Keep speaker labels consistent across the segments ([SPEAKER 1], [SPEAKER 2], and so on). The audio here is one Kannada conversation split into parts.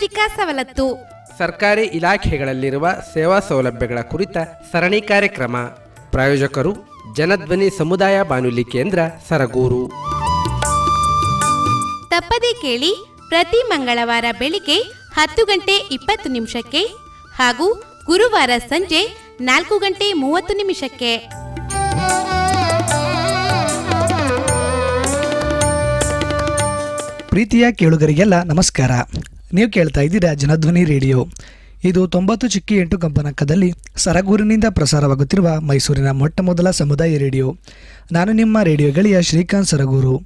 [SPEAKER 1] ಸಾಮಾಜಿಕ ಸವಲತ್ತು
[SPEAKER 2] ಸರ್ಕಾರಿ ಇಲಾಖೆಗಳಲ್ಲಿರುವ ಸೇವಾ ಸೌಲಭ್ಯಗಳ ಕುರಿತ ಸರಣಿ ಕಾರ್ಯಕ್ರಮ. ಪ್ರಾಯೋಜಕರು ಜನಧ್ವನಿ ಸಮುದಾಯ ಬಾನುಲಿ ಕೇಂದ್ರ ಸರಗೂರು.
[SPEAKER 1] ತಪ್ಪದೇ ಕೇಳಿ ಪ್ರತಿ ಮಂಗಳವಾರ ಬೆಳಿಗ್ಗೆ ಹತ್ತು ಗಂಟೆ ಇಪ್ಪತ್ತು ನಿಮಿಷಕ್ಕೆ ಹಾಗೂ ಗುರುವಾರ ಸಂಜೆ ನಾಲ್ಕು ಗಂಟೆ ಮೂವತ್ತು ನಿಮಿಷಕ್ಕೆ.
[SPEAKER 3] ಪ್ರೀತಿಯ ಕೇಳುಗರಿಗೆಲ್ಲ ನಮಸ್ಕಾರ. ನೀವು ಕೇಳ್ತಾ ಇದ್ದೀರಾ ಜನಧ್ವನಿ ರೇಡಿಯೋ. ಇದು ತೊಂಬತ್ತು ಚಿಕ್ಕಿ ಎಂಟು ಕಂಪನಾಂಕದಲ್ಲಿ ಸರಗೂರಿನಿಂದ ಪ್ರಸಾರವಾಗುತ್ತಿರುವ ಮೈಸೂರಿನ ಮೊಟ್ಟ ಮೊದಲ ಸಮುದಾಯ ರೇಡಿಯೋ. ನಾನು ನಿಮ್ಮ ರೇಡಿಯೋ ಗೆಳೆಯ ಶ್ರೀಕಾಂತ್ ಸರಗೂರು.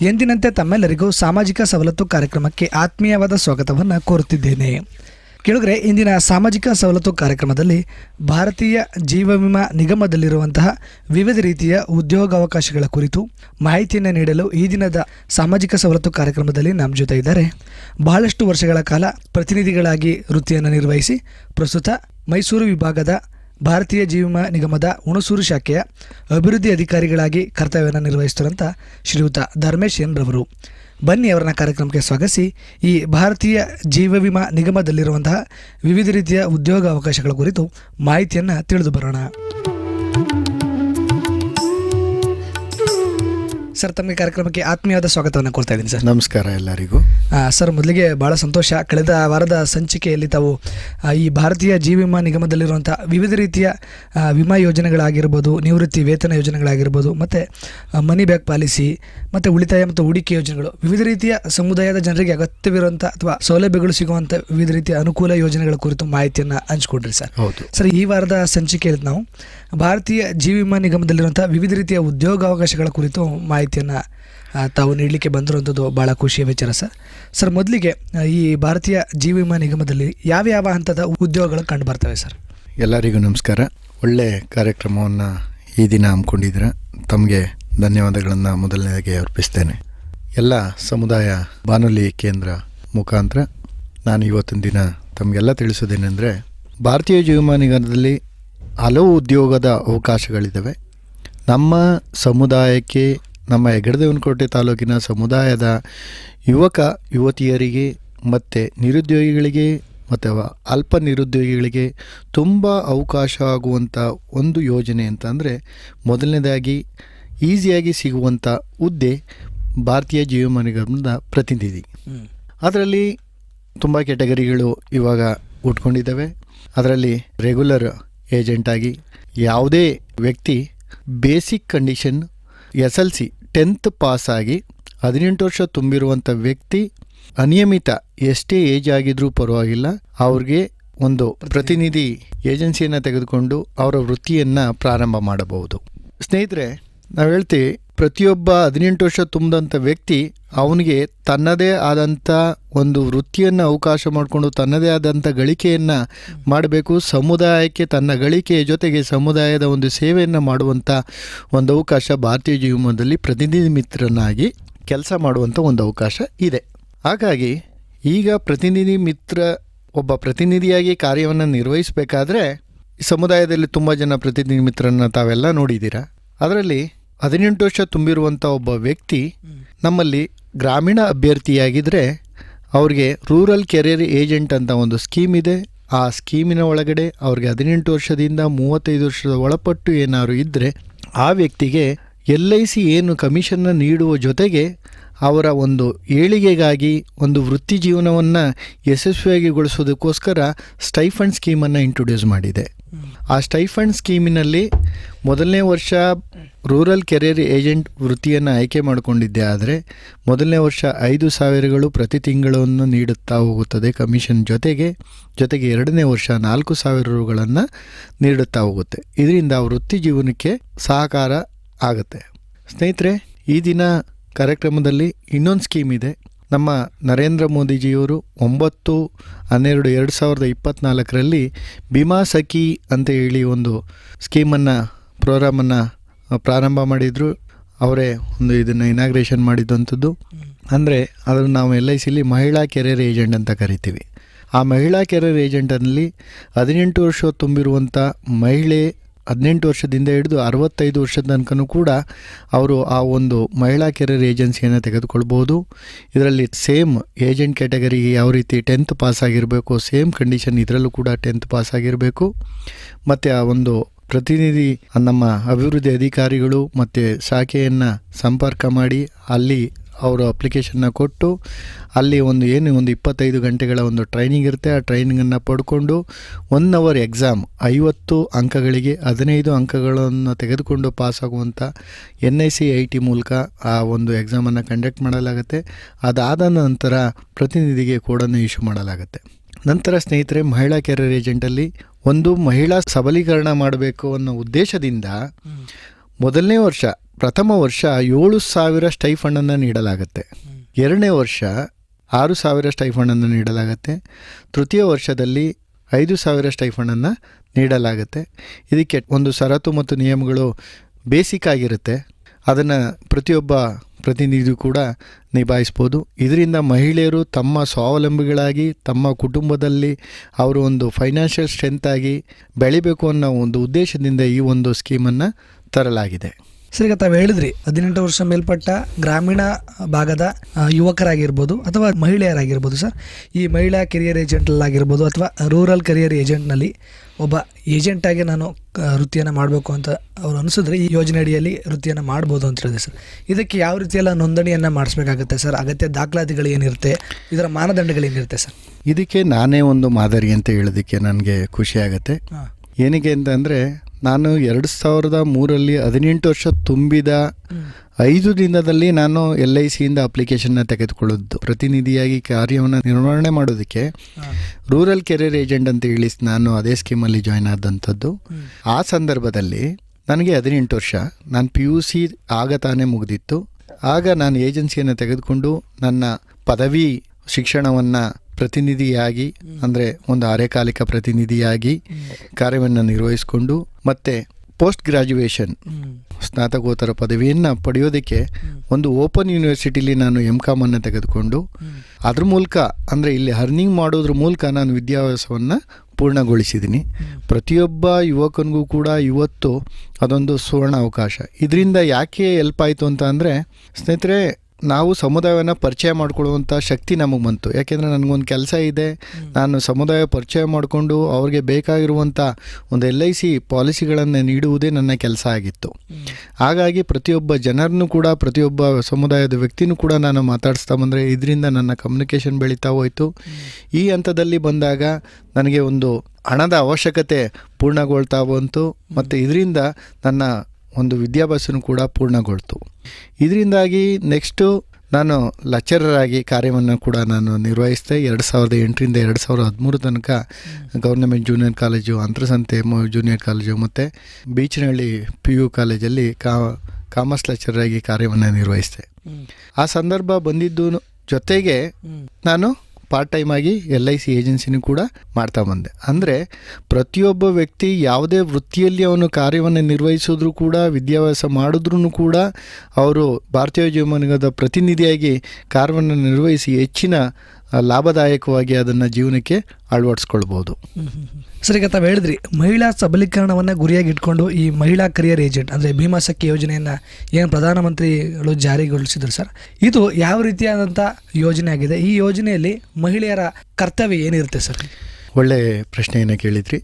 [SPEAKER 3] ಎಂದಿನಂತೆ ತಮ್ಮೆಲ್ಲರಿಗೂ ಸಾಮಾಜಿಕ ಸವಲತ್ತು ಕಾರ್ಯಕ್ರಮಕ್ಕೆ ಆತ್ಮೀಯವಾದ ಸ್ವಾಗತವನ್ನು ಕೋರುತ್ತಿದ್ದೇನೆ. ಕೇಳಿದ್ರೆ ಇಂದಿನ ಸಾಮಾಜಿಕ ಸವಲತ್ತು ಕಾರ್ಯಕ್ರಮದಲ್ಲಿ ಭಾರತೀಯ ಜೀವ ವಿಮಾ ನಿಗಮದಲ್ಲಿರುವಂತಹ ವಿವಿಧ ರೀತಿಯ ಉದ್ಯೋಗಾವಕಾಶಗಳ ಕುರಿತು ಮಾಹಿತಿಯನ್ನು ನೀಡಲು ಈ ದಿನದ ಸಾಮಾಜಿಕ ಸವಲತ್ತು ಕಾರ್ಯಕ್ರಮದಲ್ಲಿ ನಮ್ಮ ಜೊತೆ ಇದ್ದಾರೆ. ಬಹಳಷ್ಟು ವರ್ಷಗಳ ಕಾಲ ಪ್ರತಿನಿಧಿಗಳಾಗಿ ವೃತ್ತಿಯನ್ನು ನಿರ್ವಹಿಸಿ ಪ್ರಸ್ತುತ ಮೈಸೂರು ವಿಭಾಗದ ಭಾರತೀಯ ಜೀವ ನಿಗಮದ ಹುಣಸೂರು ಶಾಖೆಯ ಅಭಿವೃದ್ಧಿ ಅಧಿಕಾರಿಗಳಾಗಿ ಕರ್ತವ್ಯವನ್ನು ನಿರ್ವಹಿಸುತ್ತಿರುವಂಥ ಶ್ರೀಯುತ ಧರ್ಮೇಶ್ ಎನ್ ರವರು. ಬನ್ನಿ ಅವರನ್ನ ಕಾರ್ಯಕ್ರಮಕ್ಕೆ ಸ್ವಾಗತಿಸಿ. ಈ ಭಾರತೀಯ ಜೀವ ವಿಮಾ ನಿಗಮದಲ್ಲಿರುವಂತಹ ವಿವಿಧ ರೀತಿಯ ಉದ್ಯೋಗ ಅವಕಾಶಗಳ ಕುರಿತು ಮಾಹಿತಿಯನ್ನು ತಿಳಿದು ಬರೋಣ. ಸರ್ ತಮಗೆ ಕಾರ್ಯಕ್ರಮಕ್ಕೆ ಆತ್ಮೀಯವಾದ ಸ್ವಾಗತವನ್ನು ಕೊಡ್ತಾ ಇದ್ದೀನಿ ಸರ್.
[SPEAKER 4] ನಮಸ್ಕಾರ ಎಲ್ಲರಿಗೂ.
[SPEAKER 3] ಸರ್ ಮೊದಲಿಗೆ ಭಾಳ ಸಂತೋಷ. ಕಳೆದ ವಾರದ ಸಂಚಿಕೆಯಲ್ಲಿ ತಾವು ಈ ಭಾರತೀಯ ಜೀವ ವಿಮಾ ನಿಗಮದಲ್ಲಿರುವಂಥ ವಿವಿಧ ರೀತಿಯ ವಿಮಾ ಯೋಜನೆಗಳಾಗಿರ್ಬೋದು ನಿವೃತ್ತಿ ವೇತನ ಯೋಜನೆಗಳಾಗಿರ್ಬೋದು ಮತ್ತು ಮನಿ ಬ್ಯಾಕ್ ಪಾಲಿಸಿ ಮತ್ತು ಉಳಿತಾಯ ಮತ್ತು ಹೂಡಿಕೆ ಯೋಜನೆಗಳು ವಿವಿಧ ರೀತಿಯ ಸಮುದಾಯದ ಜನರಿಗೆ ಅಗತ್ಯವಿರುವಂಥ ಅಥವಾ ಸೌಲಭ್ಯಗಳು ಸಿಗುವಂಥ ವಿವಿಧ ರೀತಿಯ ಅನುಕೂಲ ಯೋಜನೆಗಳ ಕುರಿತು ಮಾಹಿತಿಯನ್ನು ಹಂಚ್ಕೊಡ್ರಿ ಸರ್.
[SPEAKER 4] ಹೌದು.
[SPEAKER 3] ಸರ್ ಈ ವಾರದ ಸಂಚಿಕೆಯಲ್ಲಿ ನಾವು ಭಾರತೀಯ ಜೀವ ವಿಮಾ ನಿಗಮದಲ್ಲಿರುವಂಥ ವಿವಿಧ ರೀತಿಯ ಉದ್ಯೋಗಾವಕಾಶಗಳ ಕುರಿತು ಮಾಹಿತಿಯನ್ನು ತಾವು ನೀಡಲಿಕ್ಕೆ ಬಂದಿರುವಂಥದ್ದು ಭಾಳ ಖುಷಿಯ ವಿಚಾರ ಸರ್. ಸರ್, ಮೊದಲಿಗೆ ಈ ಭಾರತೀಯ ಜೀವ ವಿಮಾ ನಿಗಮದಲ್ಲಿ ಯಾವ್ಯಾವ ಯಾವ ಹಂತದ ಉದ್ಯೋಗಗಳು ಕಂಡು ಬರ್ತವೆ ಸರ್?
[SPEAKER 4] ಎಲ್ಲರಿಗೂ ನಮಸ್ಕಾರ. ಒಳ್ಳೆ ಕಾರ್ಯಕ್ರಮವನ್ನು ಈ ದಿನ ಹಮ್ಮಿಕೊಂಡಿದ್ದೀರ. ತಮಗೆ ಧನ್ಯವಾದಗಳನ್ನು ಮೊದಲನೇದಾಗಿ ಅರ್ಪಿಸ್ತೇನೆ. ಎಲ್ಲ ಸಮುದಾಯ ಬಾನುಲಿ ಕೇಂದ್ರ ಮುಖಾಂತರ ನಾನು ಇವತ್ತಿನ ದಿನ ತಮಗೆಲ್ಲ ತಿಳಿಸೋದೇನೆಂದರೆ ಭಾರತೀಯ ಜೀವಮಾನ ನಿಗಮದಲ್ಲಿ ಹಲವು ಉದ್ಯೋಗದ ಅವಕಾಶಗಳಿದ್ದಾವೆ ನಮ್ಮ ಸಮುದಾಯಕ್ಕೆ ನಮ್ಮ ಹೆಗಡದೇವನಕೋಟೆ ತಾಲೂಕಿನ ಸಮುದಾಯದ ಯುವಕ ಯುವತಿಯರಿಗೆ ಮತ್ತು ನಿರುದ್ಯೋಗಿಗಳಿಗೆ ಮತ್ತು ಅಲ್ಪ ನಿರುದ್ಯೋಗಿಗಳಿಗೆ ತುಂಬ ಅವಕಾಶ ಆಗುವಂಥ ಒಂದು ಯೋಜನೆ ಅಂತಂದರೆ ಮೊದಲನೇದಾಗಿ ಈಸಿಯಾಗಿ ಸಿಗುವಂಥ ಹುದ್ದೆ ಭಾರತೀಯ ಜೀವಮಾನ ನಿಗಮದ ಪ್ರತಿನಿಧಿ. ಅದರಲ್ಲಿ ತುಂಬ ಕ್ಯಾಟಗರಿಗಳು ಇವಾಗ ಉಟ್ಕೊಂಡಿದ್ದಾವೆ ಅದರಲ್ಲಿ ರೆಗ್ಯುಲರ್ ಏಜೆಂಟಾಗಿ ಯಾವುದೇ ವ್ಯಕ್ತಿ basic condition S L C tenth ಪಾಸಾಗಿ ಹದಿನೆಂಟು ವರ್ಷ ತುಂಬಿರುವಂಥ ವ್ಯಕ್ತಿ ಅನಿಯಮಿತ ಎಷ್ಟೇ ಏಜ್ ಆಗಿದ್ರೂ ಪರವಾಗಿಲ್ಲ, ಅವ್ರಿಗೆ ಒಂದು ಪ್ರತಿನಿಧಿ ಏಜೆನ್ಸಿಯನ್ನು ತೆಗೆದುಕೊಂಡು ಅವರ ವೃತ್ತಿಯನ್ನು ಪ್ರಾರಂಭ ಮಾಡಬಹುದು. ಸ್ನೇಹಿತರೆ ನಾವು ಹೇಳ್ತೀವಿ, ಪ್ರತಿಯೊಬ್ಬ ಹದಿನೆಂಟು ವರ್ಷ ತುಂಬಿದಂಥ ವ್ಯಕ್ತಿ ಅವನಿಗೆ ತನ್ನದೇ ಆದಂಥ ಒಂದು ವೃತ್ತಿಯನ್ನು ಅವಕಾಶ ಮಾಡಿಕೊಂಡು ತನ್ನದೇ ಆದಂಥ ಗಳಿಕೆಯನ್ನು ಮಾಡಬೇಕು, ಸಮುದಾಯಕ್ಕೆ ತನ್ನ ಗಳಿಕೆಯ ಜೊತೆಗೆ ಸಮುದಾಯದ ಒಂದು ಸೇವೆಯನ್ನು ಮಾಡುವಂಥ ಒಂದು ಅವಕಾಶ ಭಾರತೀಯ ಜೀವನದಲ್ಲಿ ಪ್ರತಿನಿಧಿ ಮಿತ್ರನಾಗಿ ಕೆಲಸ ಮಾಡುವಂಥ ಒಂದು ಅವಕಾಶ ಇದೆ. ಹಾಗಾಗಿ ಈಗ ಪ್ರತಿನಿಧಿ ಮಿತ್ರ ಒಬ್ಬ ಪ್ರತಿನಿಧಿಯಾಗಿ ಕಾರ್ಯವನ್ನು ನಿರ್ವಹಿಸಬೇಕಾದ್ರೆ ಸಮುದಾಯದಲ್ಲಿ ತುಂಬ ಜನ ಪ್ರತಿನಿಧಿ ಮಿತ್ರರನ್ನ ತಾವೆಲ್ಲ ನೋಡಿದ್ದೀರಾ. ಅದರಲ್ಲಿ ಹದಿನೆಂಟು ವರ್ಷ ತುಂಬಿರುವಂಥ ಒಬ್ಬ ವ್ಯಕ್ತಿ ನಮ್ಮಲ್ಲಿ ಗ್ರಾಮೀಣ ಅಭ್ಯರ್ಥಿಯಾಗಿದ್ದರೆ ಅವ್ರಿಗೆ ರೂರಲ್ ಕೆರಿಯರ್ ಏಜೆಂಟ್ ಅಂತ ಒಂದು ಸ್ಕೀಮ್ ಇದೆ. ಆ ಸ್ಕೀಮಿನ ಒಳಗಡೆ ಅವ್ರಿಗೆ ಹದಿನೆಂಟು ವರ್ಷದಿಂದ ಮೂವತ್ತೈದು ವರ್ಷದ ಒಳಪಟ್ಟು ಏನಾದ್ರು ಇದ್ದರೆ ಆ ವ್ಯಕ್ತಿಗೆ ಎಲ್ ಐ ಸಿ ಏನು ಕಮಿಷನ್ನ ನೀಡುವ ಜೊತೆಗೆ ಅವರ ಒಂದು ಏಳಿಗೆಗಾಗಿ ಒಂದು ವೃತ್ತಿ ಜೀವನವನ್ನು ಯಶಸ್ವಿಯಾಗಿಗೊಳಿಸೋದಕ್ಕೋಸ್ಕರ ಸ್ಟೈಫಂಡ್ ಸ್ಕೀಮನ್ನು ಇಂಟ್ರೊಡ್ಯೂಸ್ ಮಾಡಿದೆ. ಆ ಸ್ಟೈಫಂಡ್ ಸ್ಕೀಮಿನಲ್ಲಿ ಮೊದಲನೇ ವರ್ಷ ರೂರಲ್ ಕೆರಿಯರ್ ಏಜೆಂಟ್ ವೃತ್ತಿಯನ್ನು ಆಯ್ಕೆ ಮಾಡಿಕೊಂಡಿದ್ದೆ. ಆದರೆ ಮೊದಲನೇ ವರ್ಷ ಐದು ಸಾವಿರಗಳು ಪ್ರತಿ ತಿಂಗಳನ್ನು ನೀಡುತ್ತಾ ಹೋಗುತ್ತದೆ ಕಮಿಷನ್ ಜೊತೆಗೆ ಜೊತೆಗೆ ಎರಡನೇ ವರ್ಷ ನಾಲ್ಕು ಸಾವಿರ ರುಗಳನ್ನು ನೀಡುತ್ತಾ ಹೋಗುತ್ತೆ. ಇದರಿಂದ ವೃತ್ತಿ ಜೀವನಕ್ಕೆ ಸಹಕಾರ ಆಗುತ್ತೆ. ಸ್ನೇಹಿತರೆ, ಈ ದಿನ ಕಾರ್ಯಕ್ರಮದಲ್ಲಿ ಇನ್ನೊಂದು ಸ್ಕೀಮ್ ಇದೆ. ನಮ್ಮ ನರೇಂದ್ರ ಮೋದಿಜಿಯವರು ಒಂಬತ್ತು, ಹನ್ನೆರಡು, ಎರಡು ಸಾವಿರದ ಇಪ್ಪತ್ತ್ನಾಲ್ಕರಲ್ಲಿ ಭೀಮಾ ಸಖಿ ಅಂತ ಹೇಳಿ ಒಂದು ಸ್ಕೀಮನ್ನು, ಪ್ರೋಗ್ರಾಮನ್ನು ಪ್ರಾರಂಭ ಮಾಡಿದರು. ಅವರೇ ಒಂದು ಇದನ್ನು ಇನಾಗ್ರೇಷನ್ ಮಾಡಿದಂಥದ್ದು. ಅಂದರೆ ಅದನ್ನು ನಾವು ಎಲ್ ಐ ಸಿಲಿ ಮಹಿಳಾ ಕೆರಿಯರ್ ಏಜೆಂಟ್ ಅಂತ ಕರಿತೀವಿ. ಆ ಮಹಿಳಾ ಕೆರಿಯರ್ ಏಜೆಂಟಲ್ಲಿ ಹದಿನೆಂಟು ವರ್ಷ ತುಂಬಿರುವಂಥ ಮಹಿಳೆ ಹದಿನೆಂಟು ವರ್ಷದಿಂದ ಹಿಡಿದು ಅರವತ್ತೈದು ವರ್ಷದ ತನಕನೂ ಕೂಡ ಅವರು ಆ ಒಂದು ಮಹಿಳಾ ಕೆರಿಯರ್ ಏಜೆನ್ಸಿಯನ್ನು ತೆಗೆದುಕೊಳ್ಬೋದು ಇದರಲ್ಲಿ ಸೇಮ್ ಏಜೆಂಟ್ ಕ್ಯಾಟಗರಿಗೆ ಯಾವ ರೀತಿ ಟೆಂತ್ ಪಾಸ್ ಆಗಿರಬೇಕು, ಸೇಮ್ ಕಂಡೀಷನ್ ಇದರಲ್ಲೂ ಕೂಡ ಟೆಂತ್ ಪಾಸ್ ಆಗಿರಬೇಕು. ಮತ್ತು ಆ ಒಂದು ಪ್ರತಿನಿಧಿ, ನಮ್ಮ ಅಭಿವೃದ್ಧಿ ಅಧಿಕಾರಿಗಳು ಮತ್ತು ಶಾಖೆಯನ್ನು ಸಂಪರ್ಕ ಮಾಡಿ, ಅಲ್ಲಿ ಅವರು ಅಪ್ಲಿಕೇಶನ್ನ ಕೊಟ್ಟು ಅಲ್ಲಿ ಒಂದು ಏನು ಒಂದು ಇಪ್ಪತ್ತೈದು ಗಂಟೆಗಳ ಒಂದು ಟ್ರೈನಿಂಗ್ ಇರುತ್ತೆ. ಆ ಟ್ರೈನಿಂಗನ್ನು ಪಡ್ಕೊಂಡು ಒನ್ ಅವರ್ ಎಕ್ಸಾಮ್ ಐವತ್ತು ಅಂಕಗಳಿಗೆ ಹದಿನೈದು ಅಂಕಗಳನ್ನು ತೆಗೆದುಕೊಂಡು ಪಾಸಾಗುವಂಥ N I C I T ಮೂಲಕ ಆ ಒಂದು ಎಕ್ಸಾಮನ್ನು ಕಂಡಕ್ಟ್ ಮಾಡಲಾಗುತ್ತೆ. ಅದಾದ ನಂತರ ಪ್ರತಿನಿಧಿಗೆ ಕೋಡನ್ನು ಇಶ್ಯೂ ಮಾಡಲಾಗುತ್ತೆ. ನಂತರ ಸ್ನೇಹಿತರೆ ಮಹಿಳಾ ಕೆರಿಯರ್ ಏಜೆಂಟಲ್ಲಿ ಒಂದು ಮಹಿಳಾ ಸಬಲೀಕರಣ ಮಾಡಬೇಕು ಅನ್ನೋ ಉದ್ದೇಶದಿಂದ ಮೊದಲನೇ ವರ್ಷ ಪ್ರಥಮ ವರ್ಷ ಏಳು ಸಾವಿರ ಸ್ಟೈಫಂಡನ್ನು ನೀಡಲಾಗುತ್ತೆ. ಎರಡನೇ ವರ್ಷ ಆರು ಸಾವಿರ ಸ್ಟೈಫಂಡನ್ನು ನೀಡಲಾಗುತ್ತೆ. ತೃತೀಯ ವರ್ಷದಲ್ಲಿ ಐದು ಸಾವಿರ ಸ್ಟೈಫಂಡನ್ನು ನೀಡಲಾಗುತ್ತೆ. ಇದಕ್ಕೆ ಒಂದು ಷರತ್ತು ಮತ್ತು ನಿಯಮಗಳು ಬೇಸಿಕ್ ಆಗಿರುತ್ತೆ. ಅದನ್ನು ಪ್ರತಿಯೊಬ್ಬ ಪ್ರತಿನಿಧಿ ಕೂಡ ನಿಭಾಯಿಸ್ಬೋದು. ಇದರಿಂದ ಮಹಿಳೆಯರು ತಮ್ಮ ಸ್ವಾವಲಂಬಿಗಳಾಗಿ, ತಮ್ಮ ಕುಟುಂಬದಲ್ಲಿ ಅವರು ಒಂದು ಫೈನಾನ್ಷಿಯಲ್ ಸ್ಟ್ರೆಂತಾಗಿ ಬೆಳಿಬೇಕು ಅನ್ನೋ ಒಂದು ಉದ್ದೇಶದಿಂದ ಈ ಒಂದು ಸ್ಕೀಮನ್ನು ತರಲಾಗಿದೆ.
[SPEAKER 3] ಸರ್ ಈಗ ತಾವು ಹೇಳಿದ್ರಿ ಹದಿನೆಂಟು ವರ್ಷ ಮೇಲ್ಪಟ್ಟ ಗ್ರಾಮೀಣ ಭಾಗದ ಯುವಕರಾಗಿರ್ಬೋದು ಅಥವಾ ಮಹಿಳೆಯರಾಗಿರ್ಬೋದು ಸರ್. ಈ ಮಹಿಳಾ ಕೆರಿಯರ್ ಏಜೆಂಟಲ್ಲಾಗಿರ್ಬೋದು ಅಥವಾ ರೂರಲ್ ಕೆರಿಯರ್ ಏಜೆಂಟ್ನಲ್ಲಿ ಒಬ್ಬ ಏಜೆಂಟಾಗಿ ನಾನು ವೃತ್ತಿಯನ್ನು ಮಾಡಬೇಕು ಅಂತ ಅವ್ರು ಅನಿಸಿದ್ರೆ ಈ ಯೋಜನೆ ಅಡಿಯಲ್ಲಿ ವೃತ್ತಿಯನ್ನು ಮಾಡ್ಬೋದು ಅಂತ ಹೇಳಿದೆ ಸರ್. ಇದಕ್ಕೆ ಯಾವ ರೀತಿಯೆಲ್ಲ ನೋಂದಣಿಯನ್ನು ಮಾಡಿಸ್ಬೇಕಾಗುತ್ತೆ ಸರ್? ಅಗತ್ಯ ದಾಖಲಾತಿಗಳು ಏನಿರುತ್ತೆ? ಇದರ ಮಾನದಂಡಗಳೇನಿರುತ್ತೆ ಸರ್?
[SPEAKER 4] ಇದಕ್ಕೆ ನಾನೇ ಒಂದು ಮಾದರಿ ಅಂತ ಹೇಳೋದಕ್ಕೆ ನನಗೆ ಖುಷಿ
[SPEAKER 3] ಆಗುತ್ತೆ.
[SPEAKER 4] ಏನಕ್ಕೆ ಅಂತಂದರೆ ನಾನು ಎರಡು ಸಾವಿರದ ಮೂರಲ್ಲಿ ಹದಿನೆಂಟು ವರ್ಷ ತುಂಬಿದ ಐದು ದಿನದಲ್ಲಿ ನಾನು ಎಲ್ ಐ ಸಿಯಿಂದ ಅಪ್ಲಿಕೇಶನ್ನ ತೆಗೆದುಕೊಳ್ಳೋದು ಪ್ರತಿನಿಧಿಯಾಗಿ ಕಾರ್ಯವನ್ನು ನಿರ್ವಹಣೆ ಮಾಡೋದಕ್ಕೆ ರೂರಲ್ ಕೆರಿಯರ್ ಏಜೆಂಟ್ ಅಂತ ಹೇಳಿ ನಾನು ಅದೇ ಸ್ಕೀಮಲ್ಲಿ ಜಾಯ್ನ್ ಆದಂಥದ್ದು. ಆ ಸಂದರ್ಭದಲ್ಲಿ ನನಗೆ ಹದಿನೆಂಟು ವರ್ಷ. ನಾನು ಪಿ ಯು ಸಿ ಆಗ ತಾನೇ ಮುಗಿದಿತ್ತು. ಆಗ ನಾನು ಏಜೆನ್ಸಿಯನ್ನು ತೆಗೆದುಕೊಂಡು ನನ್ನ ಪದವಿ ಶಿಕ್ಷಣವನ್ನು ಪ್ರತಿನಿಧಿಯಾಗಿ, ಅಂದರೆ ಒಂದು ಅರೆಕಾಲಿಕ ಪ್ರತಿನಿಧಿಯಾಗಿ ಕಾರ್ಯವನ್ನು ನಿರ್ವಹಿಸಿಕೊಂಡು ಮತ್ತು ಪೋಸ್ಟ್ ಗ್ರ್ಯಾಜುಯೇಷನ್ ಸ್ನಾತಕೋತ್ತರ ಪದವಿಯನ್ನು ಪಡೆಯೋದಕ್ಕೆ ಒಂದು ಓಪನ್ ಯೂನಿವರ್ಸಿಟಿಲಿ ನಾನು ಎಂ ಕಾಮನ್ನು ತೆಗೆದುಕೊಂಡು ಅದ್ರ ಮೂಲಕ, ಅಂದರೆ ಇಲ್ಲಿ ಅರ್ನಿಂಗ್ ಮಾಡೋದ್ರ ಮೂಲಕ ನಾನು ವಿದ್ಯಾಭ್ಯಾಸವನ್ನು ಪೂರ್ಣಗೊಳಿಸಿದ್ದೀನಿ ಪ್ರತಿಯೊಬ್ಬ ಯುವಕನಿಗೂ ಕೂಡ ಇವತ್ತು ಅದೊಂದು ಸುವರ್ಣ ಅವಕಾಶ ಇದರಿಂದ ಯಾಕೆ ಎಲ್ಪ್ ಆಯಿತು ಅಂತ ಅಂದರೆ, ಸ್ನೇಹಿತರೆ ನಾವು ಸಮುದಾಯವನ್ನು ಪರಿಚಯ ಮಾಡ್ಕೊಳ್ಳುವಂಥ ಶಕ್ತಿ ನಮಗೆ ಬಂತು. ಯಾಕೆಂದರೆ ನನಗೊಂದು ಕೆಲಸ ಇದೆ. ನಾನು ಸಮುದಾಯ ಪರಿಚಯ ಮಾಡಿಕೊಂಡು ಅವ್ರಿಗೆ ಬೇಕಾಗಿರುವಂಥ ಒಂದು ಎಲ್ ಐ ಸಿ ಪಾಲಿಸಿಗಳನ್ನು ನೀಡುವುದೇ ನನ್ನ ಕೆಲಸ ಆಗಿತ್ತು. ಹಾಗಾಗಿ ಪ್ರತಿಯೊಬ್ಬ ಜನರನ್ನು ಕೂಡ ಪ್ರತಿಯೊಬ್ಬ ಸಮುದಾಯದ ವ್ಯಕ್ತಿನೂ ಕೂಡ ನಾನು ಮಾತಾಡಿಸ್ತಾ ಬಂದರೆ ಇದರಿಂದ ನನ್ನ ಕಮ್ಯುನಿಕೇಷನ್ ಬೆಳೀತಾ ಹೋಯಿತು. ಈ ಹಂತದಲ್ಲಿ ಬಂದಾಗ ನನಗೆ ಒಂದು ಹಣದ ಅವಶ್ಯಕತೆ ಪೂರ್ಣಗೊಳ್ತಾ ಬಂತು. ಮತ್ತು ಇದರಿಂದ ನನ್ನ ಒಂದು ವಿದ್ಯಾಭ್ಯಾಸನೂ ಕೂಡ ಪೂರ್ಣಗೊಳ್ತು. ಇದರಿಂದಾಗಿ ನೆಕ್ಸ್ಟು ನಾನು ಲೆಕ್ಚರರ್ ಆಗಿ ಕಾರ್ಯವನ್ನು ಕೂಡ ನಾನು ನಿರ್ವಹಿಸಿದೆ. ಎರಡು ಸಾವಿರದ ಎಂಟರಿಂದ ಎರಡು ಸಾವಿರದ ಹದಿಮೂರು ತನಕ government junior college Antharasanthe junior college ಮತ್ತು ಬೀಚನಹಳ್ಳಿ ಪಿ ಯು ಕಾಲೇಜಲ್ಲಿ ಕಾ ಕಾಮರ್ಸ್ ಲೆಕ್ಚರರ್ ಆಗಿ ಕಾರ್ಯವನ್ನು ನಿರ್ವಹಿಸಿದೆ. ಆ ಸಂದರ್ಭ ಬಂದಿದ್ದು ಜೊತೆಗೆ ನಾನು ಪಾರ್ಟ್ ಟೈಮ್ ಆಗಿ ಎಲ್ ಐ ಸಿ ಏಜೆನ್ಸಿನೂ ಕೂಡ ಮಾಡ್ತಾ ಬಂದೆ. ಅಂದರೆ ಪ್ರತಿಯೊಬ್ಬ ವ್ಯಕ್ತಿ ಯಾವುದೇ ವೃತ್ತಿಯಲ್ಲಿ ಅವನು ಕಾರ್ಯವನ್ನು ನಿರ್ವಹಿಸಿದ್ರು ಕೂಡ, ವಿದ್ಯಾಭ್ಯಾಸ ಮಾಡಿದ್ರೂ ಕೂಡ ಅವರು ಭಾರತೀಯ ಜೀವನದ ಪ್ರತಿನಿಧಿಯಾಗಿ ಕಾರ್ಯವನ್ನು ನಿರ್ವಹಿಸಿ ಹೆಚ್ಚಿನ ಲಾಭದಾಯಕವಾಗಿ ಅದನ್ನು ಜೀವನಕ್ಕೆ ಅಳವಡಿಸ್ಕೊಳ್ಬೋದು.
[SPEAKER 3] ಸರಿ ಈಗ ತಾವು ಹೇಳಿದ್ರಿ ಮಹಿಳಾ ಸಬಲೀಕರಣವನ್ನು ಗುರಿಯಾಗಿ ಇಟ್ಕೊಂಡು ಈ ಮಹಿಳಾ ಕರಿಯರ್ ಏಜೆಂಟ್ ಅಂದರೆ ಸಕ್ಕಿ ಯೋಜನೆಯನ್ನು ಏನು ಪ್ರಧಾನಮಂತ್ರಿಗಳು ಜಾರಿಗೊಳಿಸಿದ್ರು ಸರ್ ಇದು ಯಾವ ರೀತಿಯಾದಂಥ ಯೋಜನೆ ಆಗಿದೆ? ಈ ಯೋಜನೆಯಲ್ಲಿ ಮಹಿಳೆಯರ ಕರ್ತವ್ಯ ಏನಿರುತ್ತೆ ಸರ್?
[SPEAKER 4] ಒಳ್ಳೆ ಪ್ರಶ್ನೆಯನ್ನು ಕೇಳಿದ್ರಿ.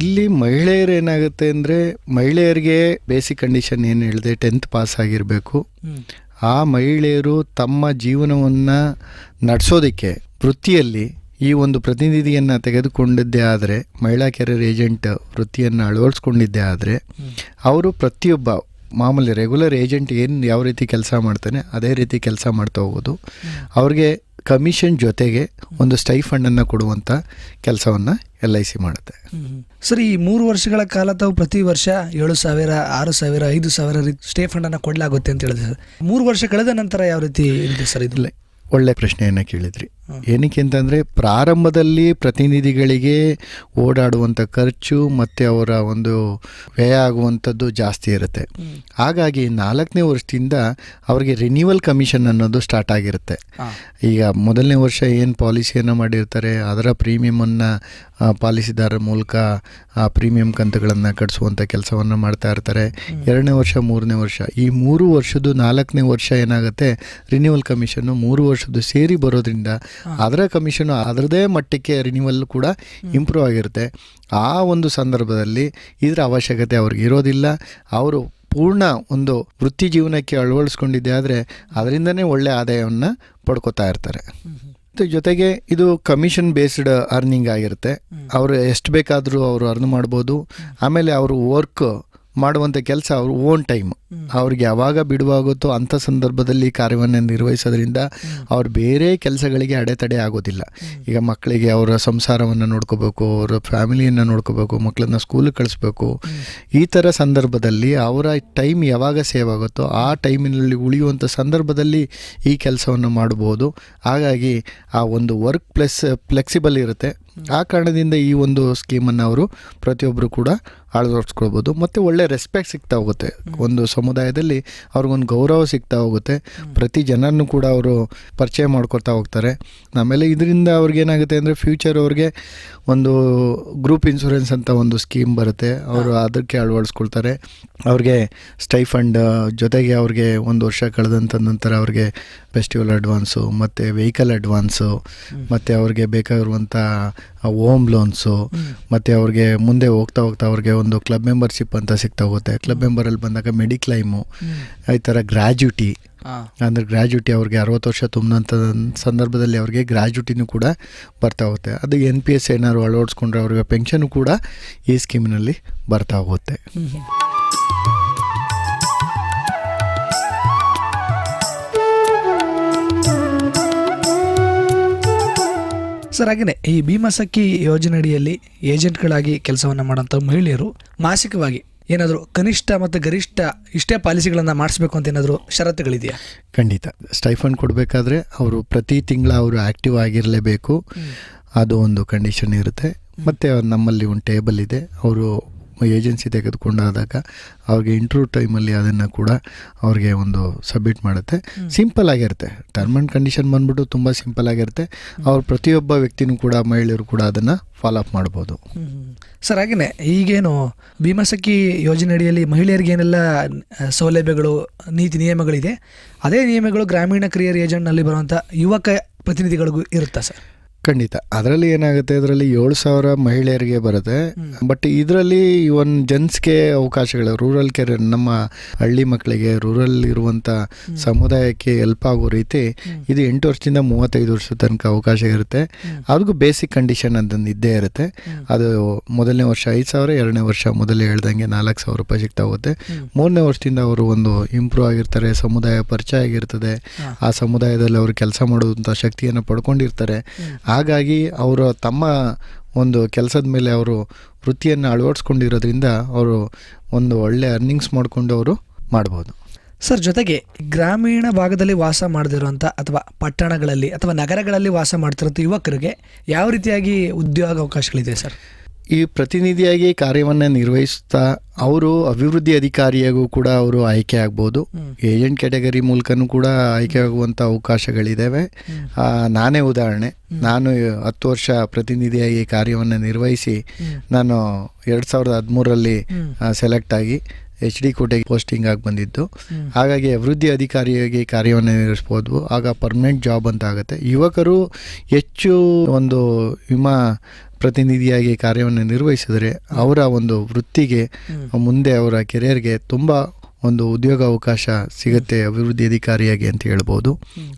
[SPEAKER 4] ಇಲ್ಲಿ ಮಹಿಳೆಯರು ಏನಾಗುತ್ತೆ ಅಂದರೆ ಮಹಿಳೆಯರಿಗೆ ಬೇಸಿಕ್ ಕಂಡೀಷನ್ ಏನು ಹೇಳಿದೆ ಟೆಂತ್ ಪಾಸ್ ಆಗಿರಬೇಕು. ಆ ಮಹಿಳೆಯರು ತಮ್ಮ ಜೀವನವನ್ನು ನಡೆಸೋದಕ್ಕೆ ವೃತ್ತಿಯಲ್ಲಿ ಈ ಒಂದು ಪ್ರತಿನಿಧಿಯನ್ನು ತೆಗೆದುಕೊಂಡಿದ್ದೇ ಆದರೆ, ಮಹಿಳಾ ಕೆರಿಯರ್ ಏಜೆಂಟ್ ವೃತ್ತಿಯನ್ನು ಅಳವಡಿಸ್ಕೊಂಡಿದ್ದೇ ಆದರೆ, ಅವರು ಪ್ರತಿಯೊಬ್ಬ ಮಾಮೂಲಿ ರೆಗ್ಯುಲರ್ ಏಜೆಂಟ್ ಏನು ಯಾವ ರೀತಿ ಕೆಲಸ ಮಾಡ್ತಾನೆ, ಅದೇ ರೀತಿ ಕೆಲಸ ಮಾಡ್ತಾ ಹೋಗೋದು. ಅವ್ರಿಗೆ ಕಮಿಷನ್ ಜೊತೆಗೆ ಒಂದು ಸ್ಟೈಫಂಡನ್ನು ಕೊಡುವಂಥ ಕೆಲಸವನ್ನು ಎಲ್ ಐ ಸಿ ಮಾಡುತ್ತೆ.
[SPEAKER 3] ಸರ್ ಈ ಮೂರು ವರ್ಷಗಳ ಕಾಲ ತಾವು ಪ್ರತಿ ವರ್ಷ ಏಳು ಸಾವಿರ ಆರು ಸಾವಿರ ಐದು ಸಾವಿರ ಸ್ಟೇ ಫಂಡನ್ನು ಕೊಡಲಾಗುತ್ತೆ ಅಂತ ಹೇಳಿದೆ ಸರ್. ಮೂರು ವರ್ಷ ಕಳೆದ ನಂತರ ಯಾವ ರೀತಿ ಇರುತ್ತೆ ಸರ್ ಇದು?
[SPEAKER 4] ಇಲ್ಲ ಒಳ್ಳೆ ಪ್ರಶ್ನೆಯನ್ನು ಕೇಳಿದ್ರಿ. ಏನಕ್ಕೆ ಅಂತಂದರೆ ಪ್ರಾರಂಭದಲ್ಲಿ ಪ್ರತಿನಿಧಿಗಳಿಗೆ ಓಡಾಡುವಂಥ ಖರ್ಚು ಮತ್ತು ಅವರ ಒಂದು ವ್ಯಯ ಆಗುವಂಥದ್ದು ಜಾಸ್ತಿ ಇರುತ್ತೆ. ಹಾಗಾಗಿ ನಾಲ್ಕನೇ ವರ್ಷದಿಂದ ಅವರಿಗೆ ರಿನ್ಯೂವಲ್ ಕಮಿಷನ್ ಅನ್ನೋದು ಸ್ಟಾರ್ಟ್ ಆಗಿರುತ್ತೆ. ಈಗ ಮೊದಲನೇ ವರ್ಷ ಏನು ಪಾಲಿಸಿಯನ್ನು ಮಾಡಿರ್ತಾರೆ ಅದರ ಪ್ರೀಮಿಯಮನ್ನು ಪಾಲಿಸಿದಾರ ಮೂಲಕ ಆ ಪ್ರೀಮಿಯಂ ಕಂತುಗಳನ್ನು ಕಟ್ಟಿಸುವಂಥ ಕೆಲಸವನ್ನು ಮಾಡ್ತಾ ಇರ್ತಾರೆ. ಎರಡನೇ ವರ್ಷ ಮೂರನೇ ವರ್ಷ ಈ ಮೂರು ವರ್ಷದ್ದು ನಾಲ್ಕನೇ ವರ್ಷ ಏನಾಗುತ್ತೆ ರಿನ್ಯೂವಲ್ ಕಮಿಷನ್ನು ಮೂರು ವರ್ಷದ್ದು ಸೇರಿ ಬರೋದ್ರಿಂದ ಅದರ ಕಮಿಷನು ಅದರದೇ ಮಟ್ಟಕ್ಕೆ ರಿನ್ಯೂವಲ್ ಕೂಡ ಇಂಪ್ರೂವ್ ಆಗಿರುತ್ತೆ. ಆ ಒಂದು ಸಂದರ್ಭದಲ್ಲಿ ಇದರ ಅವಶ್ಯಕತೆ ಅವ್ರಿಗೆ ಇರೋದಿಲ್ಲ. ಅವರು ಪೂರ್ಣ ಒಂದು ವೃತ್ತಿ ಜೀವನಕ್ಕೆ ಅಳವಡಿಸ್ಕೊಂಡಿದ್ದೆ ಆದರೆ ಅದರಿಂದನೇ ಒಳ್ಳೆ ಆದಾಯವನ್ನು ಪಡ್ಕೋತಾ ಇರ್ತಾರೆ. ಮತ್ತು ಜೊತೆಗೆ ಇದು ಕಮಿಷನ್ ಬೇಸ್ಡ್ ಅರ್ನಿಂಗ್ ಆಗಿರುತ್ತೆ. ಅವರು ಎಷ್ಟು ಬೇಕಾದರೂ ಅವರು ಅರ್ನ್ ಮಾಡ್ಬೋದು. ಆಮೇಲೆ ಅವರು ವರ್ಕ್ ಮಾಡುವಂಥ ಕೆಲಸ ಅವ್ರ ಓನ್ ಟೈಮ್ ಅವ್ರಿಗೆ ಯಾವಾಗ ಬಿಡುವಾಗುತ್ತೋ ಅಂಥ ಸಂದರ್ಭದಲ್ಲಿ ಕಾರ್ಯವನ್ನು ನಿರ್ವಹಿಸೋದ್ರಿಂದ ಅವ್ರು ಬೇರೆ ಕೆಲಸಗಳಿಗೆ ಅಡೆತಡೆ ಆಗೋದಿಲ್ಲ. ಈಗ ಮಕ್ಕಳಿಗೆ ಅವರ ಸಂಸಾರವನ್ನು ನೋಡ್ಕೋಬೇಕು ಅವರ ಫ್ಯಾಮಿಲಿಯನ್ನು ನೋಡ್ಕೋಬೇಕು ಮಕ್ಕಳನ್ನ ಸ್ಕೂಲಿಗೆ ಕಳಿಸ್ಬೇಕು. ಈ ಥರ ಸಂದರ್ಭದಲ್ಲಿ ಅವರ ಟೈಮ್ ಯಾವಾಗ ಸೇವ್ ಆಗುತ್ತೋ ಆ ಟೈಮಿನಲ್ಲಿ ಉಳಿಯುವಂಥ ಸಂದರ್ಭದಲ್ಲಿ ಈ ಕೆಲಸವನ್ನು ಮಾಡ್ಬೋದು. ಹಾಗಾಗಿ ಆ ಒಂದು ವರ್ಕ್ ಪ್ಲಸ್ ಫ್ಲೆಕ್ಸಿಬಲ್ ಇರುತ್ತೆ. ಆ ಕಾರಣದಿಂದ ಈ ಒಂದು ಸ್ಕೀಮನ್ನು ಅವರು ಪ್ರತಿಯೊಬ್ಬರು ಕೂಡ ಅಳವಡಿಸ್ಕೊಳ್ಬೋದು ಮತ್ತು ಒಳ್ಳೆ ರೆಸ್ಪೆಕ್ಟ್ ಸಿಗ್ತಾ ಹೋಗುತ್ತೆ. ಒಂದು ಸಮುದಾಯದಲ್ಲಿ ಅವ್ರಿಗೊಂದು ಗೌರವ ಸಿಗ್ತಾ ಹೋಗುತ್ತೆ. ಪ್ರತಿ ಜನರನ್ನು ಕೂಡ ಅವರು ಪರಿಚಯ ಮಾಡ್ಕೊಳ್ತಾ ಹೋಗ್ತಾರೆ. ಆಮೇಲೆ ಇದರಿಂದ ಅವ್ರಿಗೇನಾಗುತ್ತೆ ಅಂದರೆ ಫ್ಯೂಚರ್ ಅವ್ರಿಗೆ ಒಂದು ಗ್ರೂಪ್ ಇನ್ಶೂರೆನ್ಸ್ ಅಂತ ಒಂದು ಸ್ಕೀಮ್ ಬರುತ್ತೆ. ಅವರು ಅದಕ್ಕೆ ಅಳವಡಿಸ್ಕೊಳ್ತಾರೆ. ಅವ್ರಿಗೆ ಸ್ಟೈಫಂಡ್ ಜೊತೆಗೆ ಅವ್ರಿಗೆ ಒಂದು ವರ್ಷ ಕಳೆದಂಥ ನಂತರ ಅವ್ರಿಗೆ ಫೆಸ್ಟಿವಲ್ ಅಡ್ವಾನ್ಸು ಮತ್ತು ವೆಹಿಕಲ್ ಅಡ್ವಾನ್ಸು ಮತ್ತು ಅವ್ರಿಗೆ ಬೇಕಾಗಿರುವಂಥ ಹೋಮ್ ಲೋನ್ಸು ಮತ್ತು ಅವ್ರಿಗೆ ಮುಂದೆ ಹೋಗ್ತಾ ಹೋಗ್ತಾ ಅವ್ರಿಗೆ ಒಂದು ಕ್ಲಬ್ ಮೆಂಬರ್ಶಿಪ್ ಅಂತ ಸಿಗ್ತಾ ಹೋಗುತ್ತೆ. ಕ್ಲಬ್ ಮೆಂಬರಲ್ಲಿ ಬಂದಾಗ ಮೆಡಿಕ್ಲೈಮು ಈ ಥರ ಗ್ರ್ಯಾಜುಟಿ ಅಂದರೆ ಗ್ರ್ಯಾಜುಟಿ ಅವ್ರಿಗೆ ಅರವತ್ತು ವರ್ಷ ತುಂಬಂಥ ಸಂದರ್ಭದಲ್ಲಿ ಅವ್ರಿಗೆ ಗ್ರ್ಯಾಜುಟಿನೂ ಕೂಡ ಬರ್ತಾ ಹೋಗುತ್ತೆ. ಅದು ಎನ್ ಪಿ ಎಸ್ ಏನಾದ್ರು ಅಳವಡಿಸ್ಕೊಂಡ್ರೆ ಅವ್ರಿಗೆ ಪೆನ್ಷನು ಕೂಡ ಈ ಸ್ಕೀಮಿನಲ್ಲಿ ಬರ್ತಾ ಹೋಗುತ್ತೆ.
[SPEAKER 3] ಸರ್ ಹಾಗೆಯೇ ಈ ಭೀಮಸಖಿ ಯೋಜನೆಯಡಿಯಲ್ಲಿ ಏಜೆಂಟ್ಗಳಾಗಿ ಕೆಲಸವನ್ನು ಮಾಡುವಂಥ ಮಹಿಳೆಯರು ಮಾಸಿಕವಾಗಿ ಏನಾದರೂ ಕನಿಷ್ಠ ಮತ್ತು ಗರಿಷ್ಠ ಇಷ್ಟೇ ಪಾಲಿಸಿಗಳನ್ನು ಮಾಡಿಸ್ಬೇಕು ಅಂತ ಏನಾದರೂ ಷರತ್ತುಗಳಿದೆಯಾ?
[SPEAKER 4] ಖಂಡಿತ. ಸ್ಟೈಫಂಡ್ ಕೊಡಬೇಕಾದ್ರೆ ಅವರು ಪ್ರತಿ ತಿಂಗಳ ಅವರು ಆ್ಯಕ್ಟಿವ್ ಆಗಿರಲೇಬೇಕು. ಅದು ಒಂದು ಕಂಡೀಷನ್ ಇರುತ್ತೆ. ಮತ್ತು ನಮ್ಮಲ್ಲಿ ಒಂದು ಟೇಬಲ್ ಇದೆ. ಅವರು ಏಜೆನ್ಸಿ ತೆಗೆದುಕೊಂಡಾದಾಗ ಅವ್ರಿಗೆ ಇಂಟ್ರ್ಯೂ ಟೈಮಲ್ಲಿ ಅದನ್ನು ಕೂಡ ಅವ್ರಿಗೆ ಒಂದು ಸಬ್ಮಿಟ್ ಮಾಡುತ್ತೆ. ಸಿಂಪಲ್ ಆಗಿರುತ್ತೆ. ಟರ್ಮ್ ಆ್ಯಂಡ್ ಕಂಡೀಷನ್ ಬಂದ್ಬಿಟ್ಟು ತುಂಬ ಸಿಂಪಲ್ ಆಗಿರುತ್ತೆ. ಅವ್ರು ಪ್ರತಿಯೊಬ್ಬ ವ್ಯಕ್ತಿನೂ ಕೂಡ ಮಹಿಳೆಯರು ಕೂಡ ಅದನ್ನು ಫಾಲೋ ಅಪ್ ಮಾಡ್ಬೋದು.
[SPEAKER 3] ಸರ್ ಹಾಗೆಯೇ ಈಗೇನು ಭೀಮಸಖಿ ಯೋಜನೆಯಡಿಯಲ್ಲಿ ಮಹಿಳೆಯರಿಗೆ ಏನೆಲ್ಲ ಸೌಲಭ್ಯಗಳು ನೀತಿ ನಿಯಮಗಳಿದೆ? ಅದೇ ನಿಯಮಗಳು ಗ್ರಾಮೀಣ ಕ್ರಿಯರ್ ಏಜೆಂಟ್ನಲ್ಲಿ ಬರುವಂಥ ಯುವಕ ಪ್ರತಿನಿಧಿಗಳಿಗೂ ಇರುತ್ತಾ ಸರ್?
[SPEAKER 4] ಖಂಡಿತ. ಅದರಲ್ಲಿ ಏನಾಗುತ್ತೆ ಇದರಲ್ಲಿ ಏಳು ಸಾವಿರ ಮಹಿಳೆಯರಿಗೆ ಬರುತ್ತೆ. ಬಟ್ ಇದರಲ್ಲಿ ಇವನ್ ಜೆಂಟ್ಸ್ಗೆ ಅವಕಾಶಗಳು ರೂರಲ್ ಕೆರಿಯರ್ ನಮ್ಮ ಹಳ್ಳಿ ಮಕ್ಕಳಿಗೆ ರೂರಲ್ ಇರುವಂಥ ಸಮುದಾಯಕ್ಕೆ ಹೆಲ್ಪ್ ಆಗೋ ರೀತಿ ಇದು ಎಂಟು ವರ್ಷದಿಂದ ಮೂವತ್ತೈದು ವರ್ಷದ ತನಕ ಅವಕಾಶ ಇರುತ್ತೆ. ಅದಕ್ಕೂ ಬೇಸಿಕ್ ಕಂಡೀಷನ್ ಅಂತಂದು ಇದ್ದೇ ಇರುತ್ತೆ. ಅದು ಮೊದಲನೇ ವರ್ಷ ಐದು ಸಾವಿರ ಎರಡನೇ ವರ್ಷ ಮೊದಲೇ ಹೇಳ್ದಂಗೆ ನಾಲ್ಕು ಸಾವಿರ ರೂಪಾಯಿ ಸಿಗ್ತಾ ಹೋಗುತ್ತೆ. ಮೂರನೇ ವರ್ಷದಿಂದ ಅವರು ಒಂದು ಇಂಪ್ರೂವ್ ಆಗಿರ್ತಾರೆ ಸಮುದಾಯ ಪರಿಚಯ ಆಗಿರ್ತದೆ. ಆ ಸಮುದಾಯದಲ್ಲಿ ಅವರು ಕೆಲಸ ಮಾಡುವಂಥ ಶಕ್ತಿಯನ್ನು ಪಡ್ಕೊಂಡಿರ್ತಾರೆ. ಹಾಗಾಗಿ ಅವರು ತಮ್ಮ ಒಂದು ಕೆಲಸದ ಮೇಲೆ ಅವರು ವೃತ್ತಿಯನ್ನು ಅಳವಡಿಸ್ಕೊಂಡಿರೋದ್ರಿಂದ ಅವರು ಒಂದು ಒಳ್ಳೆ ಅರ್ನಿಂಗ್ಸ್ ಮಾಡಿಕೊಂಡು ಅವರು ಮಾಡ್ಬೋದು.
[SPEAKER 3] ಸರ್, ಜೊತೆಗೆ ಗ್ರಾಮೀಣ ಭಾಗದಲ್ಲಿ ವಾಸ ಮಾಡದಿರುವಂಥ ಅಥವಾ ಪಟ್ಟಣಗಳಲ್ಲಿ ಅಥವಾ ನಗರಗಳಲ್ಲಿ ವಾಸ ಮಾಡ್ತಿರೋಂಥ ಯುವಕರಿಗೆ ಯಾವ ರೀತಿಯಾಗಿ ಉದ್ಯೋಗ ಅವಕಾಶಗಳಿದೆ ಸರ್?
[SPEAKER 4] ಈ ಪ್ರತಿನಿಧಿಯಾಗಿ ಕಾರ್ಯವನ್ನು ನಿರ್ವಹಿಸ್ತಾ ಅವರು ಅಭಿವೃದ್ಧಿ ಅಧಿಕಾರಿಯಾಗೂ ಕೂಡ ಅವರು ಆಯ್ಕೆ ಆಗ್ಬೋದು. ಏಜೆಂಟ್ ಕ್ಯಾಟಗರಿ ಮೂಲಕನೂ ಕೂಡ ಆಯ್ಕೆ ಆಗುವಂಥ ಅವಕಾಶಗಳಿದ್ದಾವೆ ನಾನೇ ಉದಾಹರಣೆ. ನಾನು ಹತ್ತು ವರ್ಷ ಪ್ರತಿನಿಧಿಯಾಗಿ ಕಾರ್ಯವನ್ನು ನಿರ್ವಹಿಸಿ ನಾನು ಎರಡು ಸಾವಿರದ ಹದಿಮೂರರಲ್ಲಿ ಸೆಲೆಕ್ಟ್ ಆಗಿ ಎಚ್ ಡಿ ಕೋಟೆಗೆ ಪೋಸ್ಟಿಂಗ್ ಆಗಿ ಬಂದಿದ್ದು. ಹಾಗಾಗಿ ಅಭಿವೃದ್ಧಿ ಅಧಿಕಾರಿಯಾಗಿ ಕಾರ್ಯವನ್ನು ನಿರ್ವಹಿಸ್ಬೋದು. ಆಗ ಪರ್ಮನೆಂಟ್ ಜಾಬ್ ಅಂತ ಆಗುತ್ತೆ. ಯುವಕರು ಹೆಚ್ಚು ಒಂದು ವಿಮಾ ಪ್ರತಿನಿಧಿಯಾಗಿ ಕಾರ್ಯವನ್ನು ನಿರ್ವಹಿಸಿದರೆ ಅವರ ಒಂದು ವೃತ್ತಿಗೆ ಮುಂದೆ ಅವರ ಕೆರಿಯರ್ಗೆ ತುಂಬ ಒಂದು ಉದ್ಯೋಗ ಅವಕಾಶ ಸಿಗುತ್ತೆ ಅಭಿವೃದ್ಧಿ ಅಧಿಕಾರಿಯಾಗಿ ಅಂತ ಹೇಳ್ಬೋದು.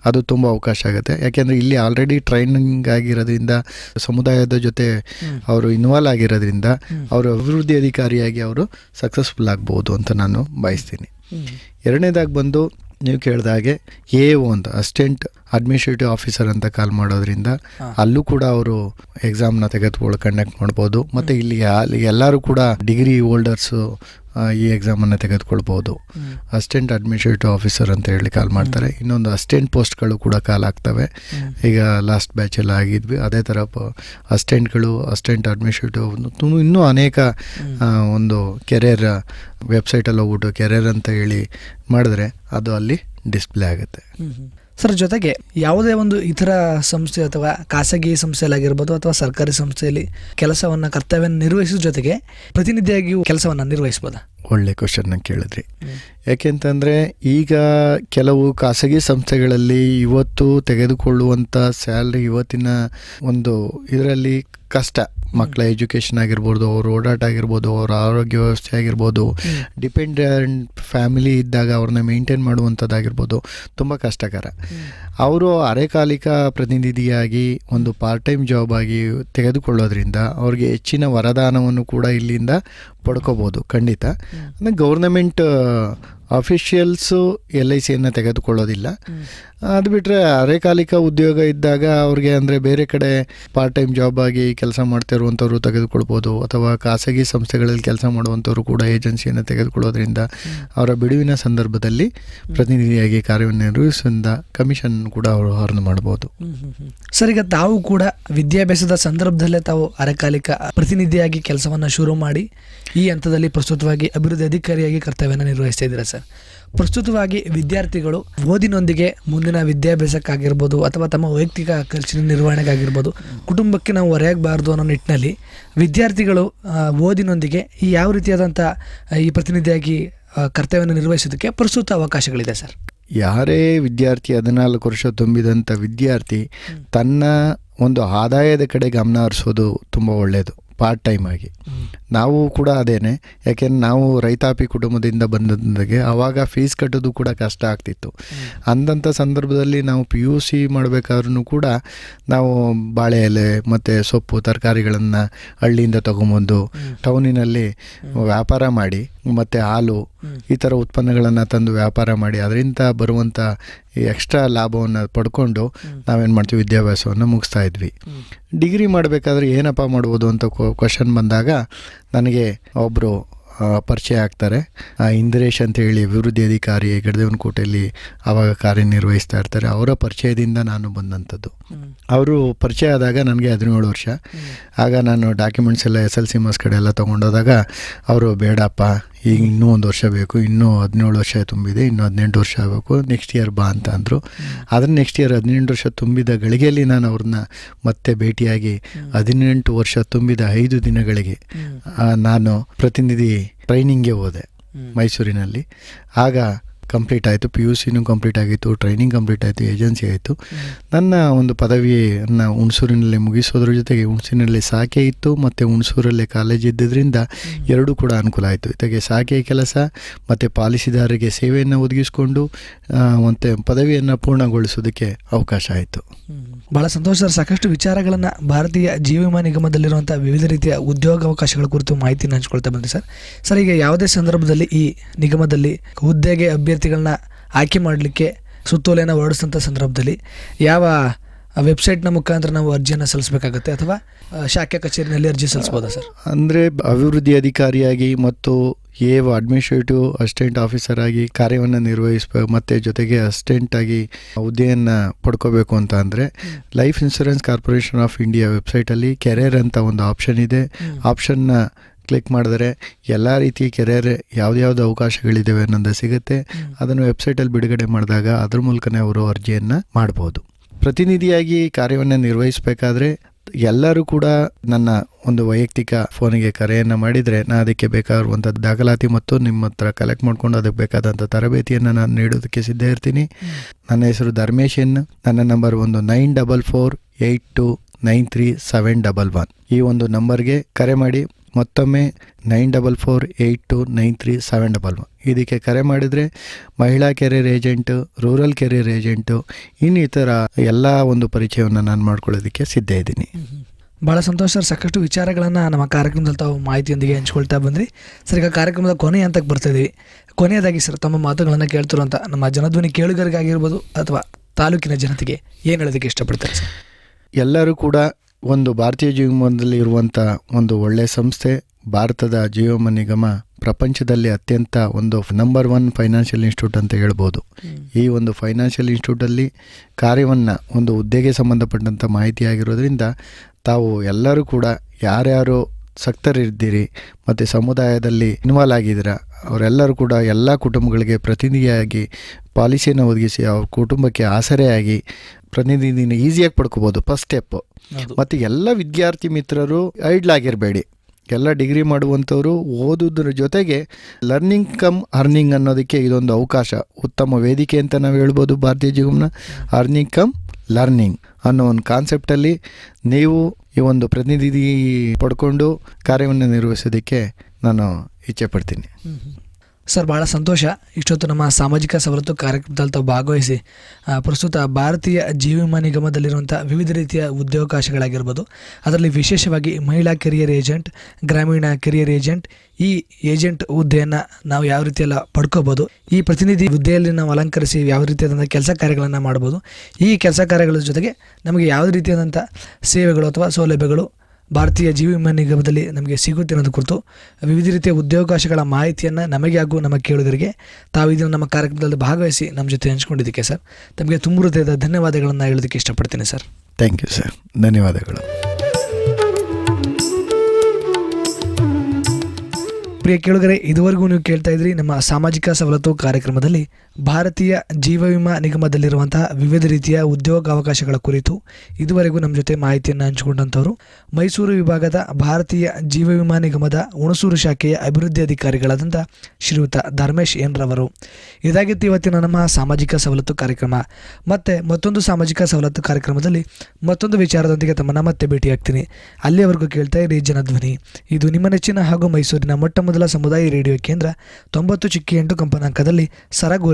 [SPEAKER 4] ಅದು ತುಂಬ ಅವಕಾಶ ಆಗುತ್ತೆ. ಯಾಕೆಂದರೆ ಇಲ್ಲಿ ಆಲ್ರೆಡಿ ಟ್ರೈನಿಂಗ್ ಆಗಿರೋದ್ರಿಂದ ಸಮುದಾಯದ ಜೊತೆ ಅವರು ಇನ್ವಾಲ್ವ್ ಆಗಿರೋದ್ರಿಂದ ಅವರು ಅಭಿವೃದ್ಧಿ ಅಧಿಕಾರಿಯಾಗಿ ಅವರು ಸಕ್ಸಸ್ಫುಲ್ ಆಗ್ಬೋದು ಅಂತ ನಾನು ಬಯಸ್ತೀನಿ ಎರಡನೇದಾಗಿ ಬಂದು ನೀವು ಕೇಳಿದ ಹಾಗೆ ಎ ಒ ಅಂತ ಅಸಿಸ್ಟೆಂಟ್ ಅಡ್ಮಿನಿಸ್ಟ್ರೇಟಿವ್ ಆಫೀಸರ್ ಅಂತ ಕಾಲ್ ಮಾಡೋದ್ರಿಂದ ಅಲ್ಲೂ ಕೂಡ ಅವರು ಎಕ್ಸಾಮ್ನ ತೆಗೆದುಕೊಂಡು ಕಂಡಕ್ಟ್ ಮಾಡ್ಬೋದು. ಮತ್ತು ಇಲ್ಲಿ ಅಲ್ಲಿ ಎಲ್ಲರೂ ಕೂಡ ಡಿಗ್ರಿ ಹೋಲ್ಡರ್ಸು ಈ ಎಕ್ಸಾಮನ್ನು ತೆಗೆದುಕೊಳ್ಬೋದು. ಅಸಿಸ್ಟೆಂಟ್ ಅಡ್ಮಿನಿಸ್ಟ್ರೇಟಿವ್ ಆಫೀಸರ್ ಅಂತ ಹೇಳಿ ಕಾಲ್ ಮಾಡ್ತಾರೆ. ಇನ್ನೊಂದು ಅಸಿಸ್ಟೆಂಟ್ ಪೋಸ್ಟ್ಗಳು ಕೂಡ ಕಾಲ್ ಆಗ್ತವೆ. ಈಗ ಲಾಸ್ಟ್ ಬ್ಯಾಚೆಲ್ಲ ಆಗಿದ್ವಿ. ಅದೇ ಥರ ಅಸ್ಟೆಂಟ್ಗಳು ಅಸಿಸ್ಟೆಂಟ್ ಅಡ್ಮಿನಿಸ್ಟ್ರೇಟಿವ್ ತುಂಬ ಇನ್ನೂ ಅನೇಕ ಒಂದು ಕೆರಿಯರ್ ವೆಬ್ಸೈಟಲ್ಲಿ ಹೋಗ್ಬಿಟ್ಟು ಕೆರಿಯರ್ ಅಂತ ಹೇಳಿ ಮಾಡಿದ್ರೆ ಅದು ಅಲ್ಲಿ ಡಿಸ್ಪ್ಲೇ ಆಗುತ್ತೆ.
[SPEAKER 3] ಸರ್ ಜೊತೆಗೆ ಯಾವುದೇ ಒಂದು ಇತರ ಸಂಸ್ಥೆ ಅಥವಾ ಖಾಸಗಿ ಸಂಸ್ಥೆಯಲ್ಲಾಗಿರ್ಬೋದು ಅಥವಾ ಸರ್ಕಾರಿ ಸಂಸ್ಥೆಯಲ್ಲಿ ಕೆಲಸವನ್ನು ಕರ್ತವ್ಯ ನಿರ್ವಹಿಸುವ ಜೊತೆಗೆ ಪ್ರತಿನಿಧಿಯಾಗಿಯೂ ಕೆಲಸವನ್ನು ನಿರ್ವಹಿಸ್ಬೋದ?
[SPEAKER 4] ಒಳ್ಳೆ ಕ್ವಶನ್ನ ಕೇಳಿದ್ರಿ. ಯಾಕೆಂತಂದರೆ ಈಗ ಕೆಲವು ಖಾಸಗಿ ಸಂಸ್ಥೆಗಳಲ್ಲಿ ಇವತ್ತು ತೆಗೆದುಕೊಳ್ಳುವಂಥ ಸ್ಯಾಲ್ರಿ ಇವತ್ತಿನ ಒಂದು ಇದರಲ್ಲಿ ಕಷ್ಟ. ಮಕ್ಕಳ ಎಜುಕೇಷನ್ ಆಗಿರ್ಬೋದು ಅವ್ರ ಓಡಾಟ ಆಗಿರ್ಬೋದು ಅವ್ರ ಆರೋಗ್ಯ ವ್ಯವಸ್ಥೆ ಆಗಿರ್ಬೋದು ಡಿಪೆಂಡೆಂಟ್ ಫ್ಯಾಮಿಲಿ ಇದ್ದಾಗ ಅವ್ರನ್ನ ಮೇಂಟೈನ್ ಮಾಡುವಂಥದ್ದಾಗಿರ್ಬೋದು ತುಂಬ ಕಷ್ಟಕರ. ಅವರು ಅರೆಕಾಲಿಕ ಪ್ರತಿನಿಧಿಯಾಗಿ ಒಂದು ಪಾರ್ಟ್ ಟೈಮ್ ಜಾಬ್ ಆಗಿ ತೆಗೆದುಕೊಳ್ಳೋದ್ರಿಂದ ಅವ್ರಿಗೆ ಹೆಚ್ಚಿನ ವರದಾನವನ್ನು ಕೂಡ ಇಲ್ಲಿಂದ ಪಡ್ಕೋಬೋದು ಖಂಡಿತ. ಅಂದರೆ ಗೌರ್ನಮೆಂಟ್ ಅಫಿಷಿಯಲ್ಸು ಎಲ್ ಐ ಸಿಯನ್ನು ತೆಗೆದುಕೊಳ್ಳೋದಿಲ್ಲ. ಅದು ಬಿಟ್ಟರೆ ಅರೆಕಾಲಿಕ ಉದ್ಯೋಗ ಇದ್ದಾಗ ಅವ್ರಿಗೆ ಅಂದರೆ ಬೇರೆ ಕಡೆ ಪಾರ್ಟ್ ಟೈಮ್ ಜಾಬ್ ಆಗಿ ಕೆಲಸ ಮಾಡ್ತಿರುವಂಥವ್ರು ತೆಗೆದುಕೊಳ್ಬೋದು ಅಥವಾ ಖಾಸಗಿ ಸಂಸ್ಥೆಗಳಲ್ಲಿ ಕೆಲಸ ಮಾಡುವಂಥವ್ರು ಕೂಡ ಏಜೆನ್ಸಿಯನ್ನು ತೆಗೆದುಕೊಳ್ಳೋದ್ರಿಂದ ಅವರ ಬಿಡುವಿನ ಸಂದರ್ಭದಲ್ಲಿ ಪ್ರತಿನಿಧಿಯಾಗಿ ಕಾರ್ಯವನ್ನು ನಿರ್ವಹಿಸೋದ್ರಿಂದ ಕಮಿಷನ್ ಕೂಡ ಅವರು ಅರ್ನ್ ಮಾಡ್ಬೋದು
[SPEAKER 3] ಸರ್ ಈಗ ತಾವು ಕೂಡ ವಿದ್ಯಾಭ್ಯಾಸದ ಸಂದರ್ಭದಲ್ಲೇ ತಾವು ಅರೆಕಾಲಿಕ ಪ್ರತಿನಿಧಿಯಾಗಿ ಕೆಲಸವನ್ನು ಶುರು ಮಾಡಿ ಈ ಹಂತದಲ್ಲಿ ಪ್ರಸ್ತುತವಾಗಿ ಅಭಿವೃದ್ಧಿ ಅಧಿಕಾರಿಯಾಗಿ ಕರ್ತವ್ಯನ ನಿರ್ವಹಿಸ್ತಾ ಇದ್ದೀರಾ ಸರ್? ಪ್ರಸ್ತುತವಾಗಿ ವಿದ್ಯಾರ್ಥಿಗಳು ಓದಿನೊಂದಿಗೆ ಮುಂದಿನ ವಿದ್ಯಾಭ್ಯಾಸಕ್ಕಾಗಿರ್ಬೋದು ಅಥವಾ ತಮ್ಮ ವೈಯಕ್ತಿಕ ಖರ್ಚಿನ ನಿರ್ವಹಣೆಗಾಗಿರ್ಬೋದು ಕುಟುಂಬಕ್ಕೆ ನಾವು ಹೊರೆಯಾಗಬಾರ್ದು ಅನ್ನೋ ನಿಟ್ಟಿನಲ್ಲಿ ವಿದ್ಯಾರ್ಥಿಗಳು ಓದಿನೊಂದಿಗೆ ಈ ಯಾವ ರೀತಿಯಾದಂಥ ಈ ಪ್ರತಿನಿಧಿಯಾಗಿ ಕರ್ತವ್ಯವನ್ನು ನಿರ್ವಹಿಸೋದಕ್ಕೆ ಪ್ರಸ್ತುತ ಅವಕಾಶಗಳಿದೆ ಸರ್.
[SPEAKER 4] ಯಾರೇ ವಿದ್ಯಾರ್ಥಿ ಹದಿನಾಲ್ಕು ವರ್ಷ ತುಂಬಿದಂಥ ವಿದ್ಯಾರ್ಥಿ ತನ್ನ ಒಂದು ಆದಾಯದ ಕಡೆ ಗಮನ ಹರಿಸೋದು ತುಂಬ ಒಳ್ಳೆಯದು ಪಾರ್ಟ್ ಟೈಮ್ ಆಗಿ. ನಾವು ಕೂಡ ಅದೇನೆ ಯಾಕೆಂದ್ರೆ ನಾವು ರೈತಾಪಿ ಕುಟುಂಬದಿಂದ ಬಂದದಾಗೆ ಅವಾಗ ಫೀಸ್ ಕಟ್ಟೋದು ಕೂಡ ಕಷ್ಟ ಆಗ್ತಿತ್ತು. ಅಂದಂಥ ಸಂದರ್ಭದಲ್ಲಿ ನಾವು ಪಿ ಯು ಸಿ ಮಾಡಬೇಕಾದ್ರೂ ಕೂಡ ನಾವು ಬಾಳೆ ಎಲೆ ಮತ್ತು ಸೊಪ್ಪು ತರಕಾರಿಗಳನ್ನು ಹಳ್ಳಿಯಿಂದ ತೊಗೊಂಬಂದು ಟೌನಿನಲ್ಲಿ ವ್ಯಾಪಾರ ಮಾಡಿ ಮತ್ತು ಹಾಲು, ಈ ಥರ ಉತ್ಪನ್ನಗಳನ್ನು ತಂದು ವ್ಯಾಪಾರ ಮಾಡಿ, ಅದರಿಂದ ಬರುವಂಥ ಈ ಎಕ್ಸ್ಟ್ರಾ ಲಾಭವನ್ನು ಪಡ್ಕೊಂಡು ನಾವೇನು ಮಾಡ್ತೀವಿ, ವಿದ್ಯಾಭ್ಯಾಸವನ್ನು ಮುಗಿಸ್ತಾ ಇದ್ವಿ. ಡಿಗ್ರಿ ಮಾಡಬೇಕಾದ್ರೆ ಏನಪ್ಪ ಮಾಡ್ಬೋದು ಅಂತ ಕ್ವಶನ್ ಬಂದಾಗ ನನಗೆ ಒಬ್ಬರು ಪರಿಚಯ ಆಗ್ತಾರೆ. ಇಂದಿರೇಶ್ ಅಂತ ಹೇಳಿ ಅಭಿವೃದ್ಧಿ ಅಧಿಕಾರಿ, ಗಡದೇವನಕೋಟೆಯಲ್ಲಿ ಆವಾಗ ಕಾರ್ಯನಿರ್ವಹಿಸ್ತಾ ಇರ್ತಾರೆ. ಅವರ ಪರಿಚಯದಿಂದ ನಾನು ಬಂದಂಥದ್ದು. ಅವರು ಪರಿಚಯ ಆದಾಗ ನನಗೆ ಹದಿನೇಳು ವರ್ಷ. ಆಗ ನಾನು ಡಾಕ್ಯುಮೆಂಟ್ಸ್ ಎಲ್ಲ ಎಸ್ ಎಲ್ ಸಿ ಮಾಸ್ ಕಡೆ ಎಲ್ಲ ತೊಗೊಂಡೋದಾಗ ಅವರು, ಬೇಡಪ್ಪ ಈಗ ಇನ್ನೂ ಒಂದು ವರ್ಷ ಬೇಕು ಇನ್ನೂ ಹದಿನೇಳು ವರ್ಷ ತುಂಬಿದೆ ಇನ್ನೂ ಹದಿನೆಂಟು ವರ್ಷ ಆಗಬೇಕು ನೆಕ್ಸ್ಟ್ ಇಯರ್ ಬಾ ಅಂತ ಅಂದರು. ಆದರೆ ನೆಕ್ಸ್ಟ್ ಇಯರ್ ಹದಿನೆಂಟು ವರ್ಷ ತುಂಬಿದ ಗಳಿಗೆಯಲ್ಲಿ ನಾನು ಅವ್ರನ್ನ ಮತ್ತೆ ಭೇಟಿಯಾಗಿ ಹದಿನೆಂಟು ವರ್ಷ ತುಂಬಿದ ಐದು ದಿನಗಳಿಗೆ ನಾನು ಪ್ರತಿನಿಧಿ ಟ್ರೈನಿಂಗ್ಗೆ ಹೋದೆ ಮೈಸೂರಿನಲ್ಲಿ. ಆಗ ಕಂಪ್ಲೀಟ್ ಆಯಿತು ಪಿ ಯು ಸಿನೂ ಕಂಪ್ಲೀಟ್ ಆಗಿತ್ತು ಟ್ರೈನಿಂಗ್ ಕಂಪ್ಲೀಟ್ ಆಯಿತು ಏಜೆನ್ಸಿ ಆಯಿತು. ನನ್ನ ಒಂದು ಪದವಿಯನ್ನು ಹುಣಸೂರಿನಲ್ಲಿ ಮುಗಿಸೋದ್ರ ಜೊತೆಗೆ ಹುಣಸೂರಿನಲ್ಲಿ ಸಾಕೆ ಇತ್ತು ಮತ್ತು ಹುಣಸೂರಲ್ಲೇ ಕಾಲೇಜ್ ಇದ್ದಿದ್ದರಿಂದ ಎರಡೂ ಕೂಡ ಅನುಕೂಲ ಆಯಿತು. ಜೊತೆಗೆ ಸಾಕೆ ಕೆಲಸ ಮತ್ತು ಪಾಲಿಸಿದಾರರಿಗೆ ಸೇವೆಯನ್ನು ಒದಗಿಸಿಕೊಂಡು ಮತ್ತು ಪದವಿಯನ್ನು ಪೂರ್ಣಗೊಳಿಸೋದಕ್ಕೆ ಅವಕಾಶ ಆಯಿತು.
[SPEAKER 3] ಬಹಳ ಸಂತೋಷ ಸರ್. ಸಾಕಷ್ಟು ವಿಚಾರಗಳನ್ನು ಭಾರತೀಯ ಜೀವ ವಿಮಾ ನಿಗಮದಲ್ಲಿರುವಂಥ ವಿವಿಧ ರೀತಿಯ ಉದ್ಯೋಗಾವಕಾಶಗಳ ಕುರಿತು ಮಾಹಿತಿನ ಹಂಚ್ಕೊಳ್ತಾ ಬಂದ್ರಿ ಸರ್. ಸರ್ ಈಗ ಯಾವುದೇ ಸಂದರ್ಭದಲ್ಲಿ ಈ ನಿಗಮದಲ್ಲಿ ಹುದ್ದೆಗೆ ಅಭ್ಯರ್ಥಿಗಳನ್ನ ಆಯ್ಕೆ ಮಾಡಲಿಕ್ಕೆ ಸುತ್ತೋಲೆಯನ್ನು ಹೊರಡಿಸಿದಂಥ ಸಂದರ್ಭದಲ್ಲಿ ಯಾವ ವೆಬ್ಸೈಟ್ನ ಮುಖಾಂತರ ನಾವು ಅರ್ಜಿಯನ್ನು ಸಲ್ಲಿಸಬೇಕಾಗುತ್ತೆ ಅಥವಾ ಶಾಖೆ ಕಚೇರಿನಲ್ಲಿ ಅರ್ಜಿ ಸಲ್ಲಿಸ್ಬೋದಾ ಸರ್?
[SPEAKER 4] ಅಂದರೆ ಅಭಿವೃದ್ಧಿ ಅಧಿಕಾರಿಯಾಗಿ ಮತ್ತು ಎ ಅಡ್ಮಿನಿಸ್ಟ್ರೇಟಿವ್ ಅಸಿಸ್ಟೆಂಟ್ ಆಫೀಸರ್ ಆಗಿ ಕಾರ್ಯವನ್ನು ನಿರ್ವಹಿಸಬೇಕು ಮತ್ತು ಜೊತೆಗೆ ಅಸಿಸ್ಟೆಂಟ್ ಆಗಿ ಹುದ್ದೆಯನ್ನು ಪಡ್ಕೋಬೇಕು ಅಂತ ಅಂದರೆ life insurance corporation of India ವೆಬ್ಸೈಟಲ್ಲಿ ಕೆರಿಯರ್ ಅಂತ ಒಂದು ಆಪ್ಷನ್ ಇದೆ. ಆಪ್ಷನ್ನ ಕ್ಲಿಕ್ ಮಾಡಿದರೆ ಎಲ್ಲ ರೀತಿಯ ಕೆರಿಯರ್ ಯಾವ್ದ್ಯಾವ್ದು ಅವಕಾಶಗಳಿದ್ದಾವೆ ಅನ್ನೋದು ಸಿಗುತ್ತೆ. ಅದನ್ನು ವೆಬ್ಸೈಟಲ್ಲಿ ಬಿಡುಗಡೆ ಮಾಡಿದಾಗ ಅದ್ರ ಮೂಲಕನೇ ಅವರು ಅರ್ಜಿಯನ್ನು ಮಾಡ್ಬೋದು. ಪ್ರತಿನಿಧಿಯಾಗಿ ಕಾರ್ಯವನ್ನು ನಿರ್ವಹಿಸಬೇಕಾದ್ರೆ ಎಲ್ಲರೂ ಕೂಡ ನನ್ನ ಒಂದು ವೈಯಕ್ತಿಕ ಫೋನಿಗೆ ಕರೆಯನ್ನು ಮಾಡಿದರೆ ನಾನು ಅದಕ್ಕೆ ಬೇಕಾಗಿರುವಂಥ ದಾಖಲಾತಿ ಮತ್ತು ನಿಮ್ಮ ಹತ್ರ ಕಲೆಕ್ಟ್ ಮಾಡಿಕೊಂಡು ಅದಕ್ಕೆ ಬೇಕಾದಂಥ ತರಬೇತಿಯನ್ನು ನಾನು ನೀಡೋದಕ್ಕೆ ಸಿದ್ಧ ಇರ್ತೀನಿ. ನನ್ನ ಹೆಸರು ಧರ್ಮೇಶ್ ಎನ್ ನನ್ನ ನಂಬರ್ ಒಂದು nine double four eight two nine three seven double one ಈ ಒಂದು ನಂಬರ್ಗೆ ಕರೆ ಮಾಡಿ ಮತ್ತೊಮ್ಮೆ nine double four eight two nine three seven double one. ಇದಕ್ಕೆ ಕರೆ ಮಾಡಿದರೆ ಮಹಿಳಾ career agent rural career agent ಇನ್ನಿತರ ಎಲ್ಲ ಒಂದು ಪರಿಚಯವನ್ನು ನಾನು ಮಾಡ್ಕೊಳ್ಳೋದಕ್ಕೆ ಸಿದ್ಧ ಇದ್ದೀನಿ.
[SPEAKER 3] ಭಾಳ ಸಂತೋಷ ಸರ್. ಸಾಕಷ್ಟು ವಿಚಾರಗಳನ್ನು ನಮ್ಮ ಕಾರ್ಯಕ್ರಮದಲ್ಲಿ ತಾವು ಮಾಹಿತಿಯೊಂದಿಗೆ ಹಂಚ್ಕೊಳ್ತಾ ಬಂದ್ರಿ. ಸರ್ ಈಗ ಕಾರ್ಯಕ್ರಮದ ಕೊನೆ ಹಂತಕ್ಕೆ ಬರ್ತಿದ್ವಿ ಕೊನೆಯದಾಗಿ ಸರ್ ತಮ್ಮ ಮಾತುಗಳನ್ನು ಕೇಳ್ತಿರುವಂಥ ನಮ್ಮ ಜನಧ್ವನಿ ಕೇಳುಗರಿಗಾಗಿರ್ಬೋದು ಅಥವಾ ತಾಲೂಕಿನ ಜನತೆಗೆ ಏನು ಹೇಳೋದಕ್ಕೆ ಇಷ್ಟಪಡ್ತಾರೆ ಸರ್?
[SPEAKER 4] ಎಲ್ಲರೂ ಕೂಡ ಒಂದು ಭಾರತೀಯ ಜೀವಮಾನದಲ್ಲಿ ಇರುವಂಥ ಒಂದು ಒಳ್ಳೆಯ ಸಂಸ್ಥೆ ಭಾರತದ ಜೀವಮ ನಿಗಮ ಪ್ರಪಂಚದಲ್ಲಿ ಅತ್ಯಂತ ಒಂದು ನಂಬರ್ ಒನ್ ಫೈನಾನ್ಷಿಯಲ್ ಇನ್ಸ್ಟಿಟ್ಯೂಟ್ ಅಂತ ಹೇಳ್ಬೋದು. ಈ ಒಂದು ಫೈನಾನ್ಷಿಯಲ್ ಇನ್ಸ್ಟಿಟ್ಯೂಟಲ್ಲಿ ಕಾರ್ಯವನ್ನು ಒಂದು ಹುದ್ದೆಗೆ ಸಂಬಂಧಪಟ್ಟಂಥ ಮಾಹಿತಿ ಆಗಿರೋದ್ರಿಂದ ತಾವು ಎಲ್ಲರೂ ಕೂಡ ಯಾರ್ಯಾರು ಸಕ್ತರಿದ್ದೀರಿ ಮತ್ತು ಸಮುದಾಯದಲ್ಲಿ ಇನ್ವಾಲ್ವ್ ಆಗಿದ್ದೀರಾ ಅವರೆಲ್ಲರೂ ಕೂಡ ಎಲ್ಲ ಕುಟುಂಬಗಳಿಗೆ ಪ್ರತಿನಿಧಿಯಾಗಿ ಪಾಲಿಸಿಯನ್ನು ಒದಗಿಸಿ ಅವ್ರ ಕುಟುಂಬಕ್ಕೆ ಆಸರೆಯಾಗಿ ಪ್ರತಿನಿಧಿನ ಈಸಿಯಾಗಿ ಪಡ್ಕೋಬೋದು ಫಸ್ಟ್ ಸ್ಟೆಪ್ಪು ಮತ್ತು ಎಲ್ಲ ವಿದ್ಯಾರ್ಥಿ ಮಿತ್ರರು ಐಡ್ಲಾಗಿರಬೇಡಿ ಎಲ್ಲ ಡಿಗ್ರಿ ಮಾಡುವಂಥವರು ಓದೋದ್ರ ಜೊತೆಗೆ ಲರ್ನಿಂಗ್ ಕಮ್ ಅರ್ನಿಂಗ್ ಅನ್ನೋದಕ್ಕೆ ಇದೊಂದು ಅವಕಾಶ. ಉತ್ತಮ ವೇದಿಕೆ ಅಂತ ನಾವು ಹೇಳ್ಬೋದು ಭಾರತೀಯ ಜೀವನ ಅರ್ನಿಂಗ್ ಕಮ್ ಲರ್ನಿಂಗ್ ಅನ್ನೋ ಒಂದು ಕಾನ್ಸೆಪ್ಟಲ್ಲಿ ನೀವು ಈ ಒಂದು ಪ್ರತಿನಿಧಿ ಪಡ್ಕೊಂಡು ಕಾರ್ಯವನ್ನು ನಿರ್ವಹಿಸೋದಕ್ಕೆ ನಾನು ಇಚ್ಛೆ ಪಡ್ತೀನಿ.
[SPEAKER 3] ಸರ್ ಭಾಳ ಸಂತೋಷ. ಇಷ್ಟೊತ್ತು ನಮ್ಮ ಸಾಮಾಜಿಕ ಸವಲತ್ತು ಕಾರ್ಯಕ್ರಮದಲ್ಲಿ ತಾವು ಭಾಗವಹಿಸಿ ಪ್ರಸ್ತುತ ಭಾರತೀಯ ಜೀವ ವಿಮಾ ನಿಗಮದಲ್ಲಿರುವಂಥ ವಿವಿಧ ರೀತಿಯ ಉದ್ಯೋಗಾವಕಾಶಗಳಾಗಿರ್ಬೋದು. ಅದರಲ್ಲಿ ವಿಶೇಷವಾಗಿ ಮಹಿಳಾ ಕೆರಿಯರ್ ಏಜೆಂಟ್, ಗ್ರಾಮೀಣ ಕೆರಿಯರ್ ಏಜೆಂಟ್, ಈ ಏಜೆಂಟ್ ಹುದ್ದೆಯನ್ನು ನಾವು ಯಾವ ರೀತಿಯೆಲ್ಲ ಪಡ್ಕೋಬೋದು, ಈ ಪ್ರತಿನಿಧಿ ಹುದ್ದೆಯಲ್ಲಿ ನಾವು ಅಲಂಕರಿಸಿ ಯಾವ ರೀತಿಯಾದಂಥ ಕೆಲಸ ಕಾರ್ಯಗಳನ್ನು ಮಾಡ್ಬೋದು, ಈ ಕೆಲಸ ಕಾರ್ಯಗಳ ಜೊತೆಗೆ ನಮಗೆ ಯಾವ ರೀತಿಯಾದಂಥ ಸೇವೆಗಳು ಅಥವಾ ಸೌಲಭ್ಯಗಳು ಭಾರತೀಯ ಜೀವ ವಿಮಾ ನಿಗಮದಲ್ಲಿ ನಮಗೆ ಸಿಗುತ್ತೆ ಅನ್ನೋದು ಕುರಿತು ವಿವಿಧ ರೀತಿಯ ಉದ್ಯೋಗಾವಕಾಶಗಳ ಮಾಹಿತಿಯನ್ನು ನಮಗೆ ಹಾಗೂ ನಮ್ಮ ಕೇಳುಗರಿಗೆ ತಾವು ಇದನ್ನು ನಮ್ಮ ಕಾರ್ಯಕ್ರಮದಲ್ಲಿ ಭಾಗವಹಿಸಿ ನಮ್ಮ ಜೊತೆ ಹಂಚ್ಕೊಂಡಿದ್ದಕ್ಕೆ ಸರ್. ತಮಗೆ ತುಂಬ ಹೃದಯದ ಧನ್ಯವಾದಗಳನ್ನು ಹೇಳೋದಕ್ಕೆ ಇಷ್ಟಪಡ್ತೀನಿ ಸರ್.
[SPEAKER 4] ಥ್ಯಾಂಕ್ ಯು ಸರ್ ಧನ್ಯವಾದಗಳು.
[SPEAKER 3] ಪ್ರಿಯ ಕೇಳಿದರೆ ಇದುವರೆಗೂ ನೀವು ಕೇಳ್ತಾ ಇದ್ರಿ ನಮ್ಮ ಸಾಮಾಜಿಕ ಸವಲತ್ತು ಕಾರ್ಯಕ್ರಮದಲ್ಲಿ ಭಾರತೀಯ ಜೀವ ವಿಮಾ ನಿಗಮದಲ್ಲಿರುವಂತಹ ವಿವಿಧ ರೀತಿಯ ಉದ್ಯೋಗಾವಕಾಶಗಳ ಕುರಿತು ಇದುವರೆಗೂ ನಮ್ಮ ಜೊತೆ ಮಾಹಿತಿಯನ್ನು ಹಂಚಿಕೊಂಡಂಥವರು. ಮೈಸೂರು ವಿಭಾಗದ ಭಾರತೀಯ ಜೀವ ವಿಮಾ ನಿಗಮದ ಹುಣಸೂರು ಶಾಖೆಯ ಅಭಿವೃದ್ಧಿ ಅಧಿಕಾರಿಗಳಾದಂಥ ಶ್ರೀಯುತ ಧರ್ಮೇಶ್ ಎನ್ ರವರು ಇದಾಗಿತ್ತು ಇವತ್ತಿನ ನಮ್ಮ ಸಾಮಾಜಿಕ ಸವಲತ್ತು ಕಾರ್ಯಕ್ರಮ. ಮತ್ತೆ ಮತ್ತೊಂದು ಸಾಮಾಜಿಕ ಸವಲತ್ತು ಕಾರ್ಯಕ್ರಮದಲ್ಲಿ ಮತ್ತೊಂದು ವಿಚಾರದೊಂದಿಗೆ ತಮ್ಮನ್ನ ಮತ್ತೆ ಭೇಟಿಯಾಗ್ತೀನಿ. ಅಲ್ಲಿಯವರೆಗೂ ಕೇಳ್ತಾ ಇರಿ ಜನಧ್ವನಿ. ಇದು ನಿಮ್ಮ ನೆಚ್ಚಿನ ಹಾಗೂ ಮೈಸೂರಿನ ಮೊಟ್ಟ ಮೊದಲ ಸಮುದಾಯ ರೇಡಿಯೋ ಕೇಂದ್ರ ತೊಂಬತ್ತು ಚಿಕ್ಕಿ ಎಂಟು ಕಂಪನಾಂಕದಲ್ಲಿ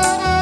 [SPEAKER 1] Thank you.